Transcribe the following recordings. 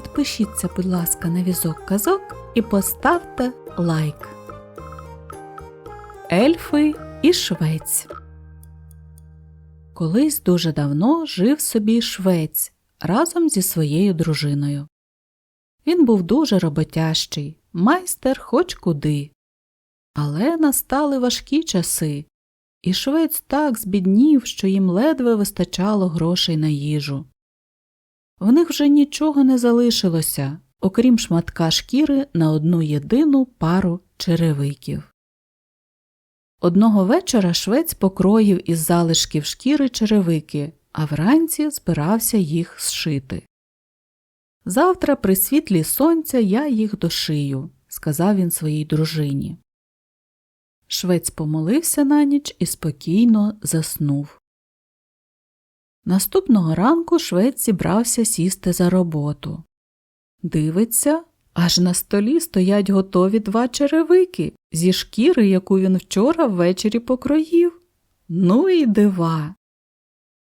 підпишіться, будь ласка, на візок казок і поставте лайк. Ельфи і швець. Колись дуже давно жив собі швець разом зі своєю дружиною. Він був дуже роботящий, майстер хоч куди. Але настали важкі часи, і швець так збіднів, що їм ледве вистачало грошей на їжу. В них вже нічого не залишилося, окрім шматка шкіри на одну єдину пару черевиків. Одного вечора швець покроїв із залишків шкіри черевики, а вранці збирався їх зшити. Завтра при світлі сонця я їх дошию, сказав він своїй дружині. Швець помолився на ніч і спокійно заснув. Наступного ранку швець зібрався сісти за роботу. Дивиться, аж на столі стоять готові два черевики зі шкіри, яку він вчора ввечері покроїв. Ну і дива.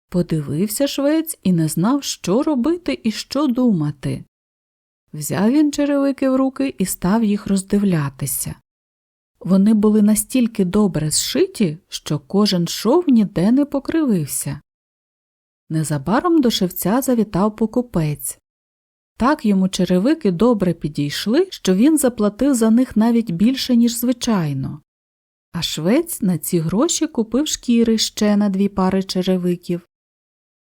Подивився швець і не знав, що робити і що думати. Взяв він черевики в руки і став їх роздивлятися. Вони були настільки добре зшиті, що кожен шов ніде не покривився. Незабаром до шевця завітав покупець. Так йому черевики добре підійшли, що він заплатив за них навіть більше, ніж звичайно. А швець на ці гроші купив шкіри ще на дві пари черевиків.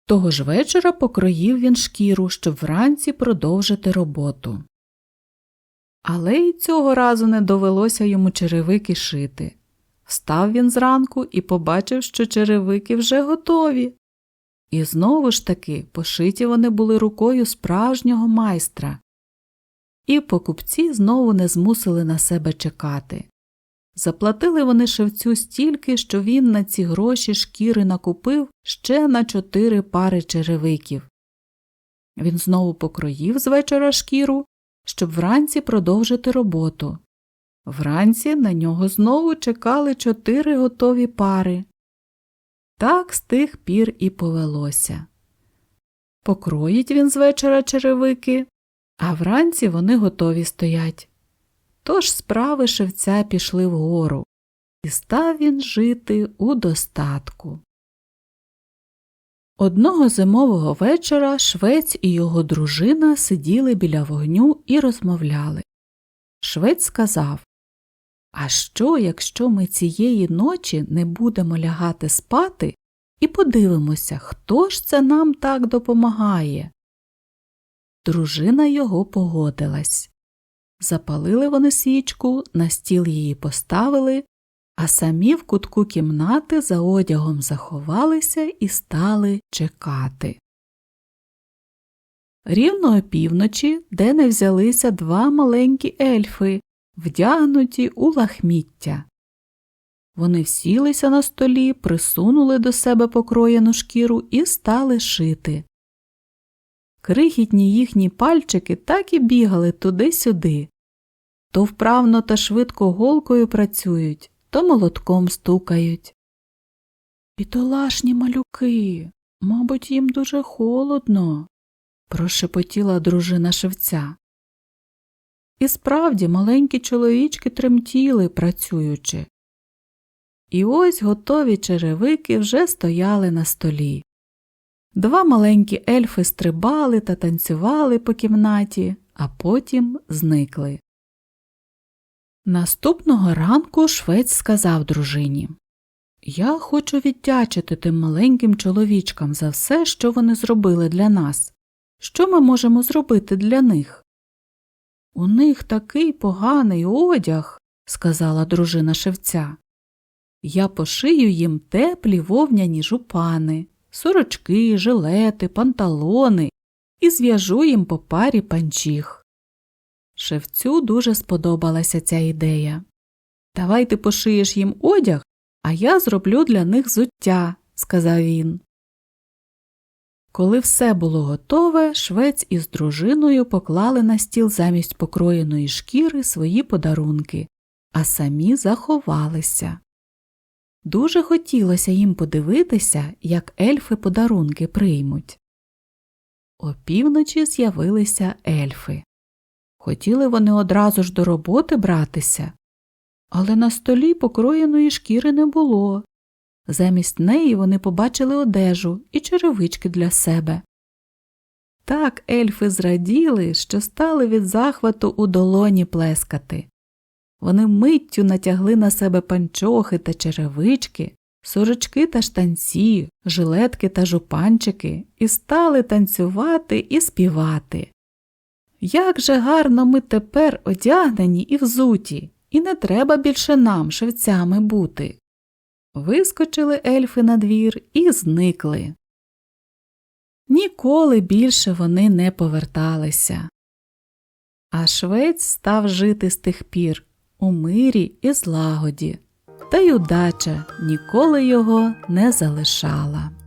Того ж вечора покроїв він шкіру, щоб вранці продовжити роботу. Але й цього разу не довелося йому черевики шити. Встав він зранку і побачив, що черевики вже готові. І знову ж таки пошиті вони були рукою справжнього майстра. І покупці знову не змусили на себе чекати. Заплатили вони шевцю стільки, що він на ці гроші шкіри накупив ще на чотири пари черевиків. Він знову покроїв з вечора шкіру, щоб вранці продовжити роботу. Вранці на нього знову чекали чотири готові пари. Так з тих пір і повелося. Покроїть він з вечора черевики, а вранці вони готові стоять. Тож справи шевця пішли вгору, і став він жити у достатку. Одного зимового вечора швець і його дружина сиділи біля вогню і розмовляли. Швець сказав А що, якщо ми цієї ночі не будемо лягати спати і подивимося, хто ж це нам так допомагає? Дружина його погодилась. Запалили вони свічку, на стіл її поставили, а самі в кутку кімнати за одягом заховалися і стали чекати. Рівно опівночі, де не взялися два маленькі ельфи, вдягнуті у лахміття. Вони всілися на столі, присунули до себе покроєну шкіру і стали шити. Крихітні їхні пальчики так і бігали туди-сюди. То вправно та швидко голкою працюють, то молотком стукають. Бідолашні малюки, мабуть, їм дуже холодно, прошепотіла дружина шевця. І справді маленькі чоловічки тремтіли, працюючи. І ось готові черевики вже стояли на столі. Два маленькі ельфи стрибали та танцювали по кімнаті, а потім зникли. Наступного ранку швець сказав дружині Я хочу віддячити тим маленьким чоловічкам за все, що вони зробили для нас. Що ми можемо зробити для них? У них такий поганий одяг, сказала дружина шевця. Я пошию їм теплі вовняні жупани, сорочки, жилети, панталони і зв'яжу їм по парі панчіх. Шевцю дуже сподобалася ця ідея. Давай ти пошиєш їм одяг, а я зроблю для них зуття, сказав він. Коли все було готове, швець із дружиною поклали на стіл замість покроєної шкіри свої подарунки, а самі заховалися. Дуже хотілося їм подивитися, як ельфи подарунки приймуть. Опівночі з'явилися ельфи. Хотіли вони одразу ж до роботи братися, але на столі покроєної шкіри не було. Замість неї вони побачили одежу і черевички для себе. Так ельфи зраділи, що стали від захвату у долоні плескати. Вони миттю натягли на себе панчохи та черевички, сорочки та штанці, жилетки та жупанчики і стали танцювати і співати. Як же гарно ми тепер одягнені і взуті, і не треба більше нам шевцями бути. Вискочили ельфи на двір і зникли. Ніколи більше вони не поверталися. А швець став жити з тих пір у мирі і злагоді, та й удача ніколи його не залишала.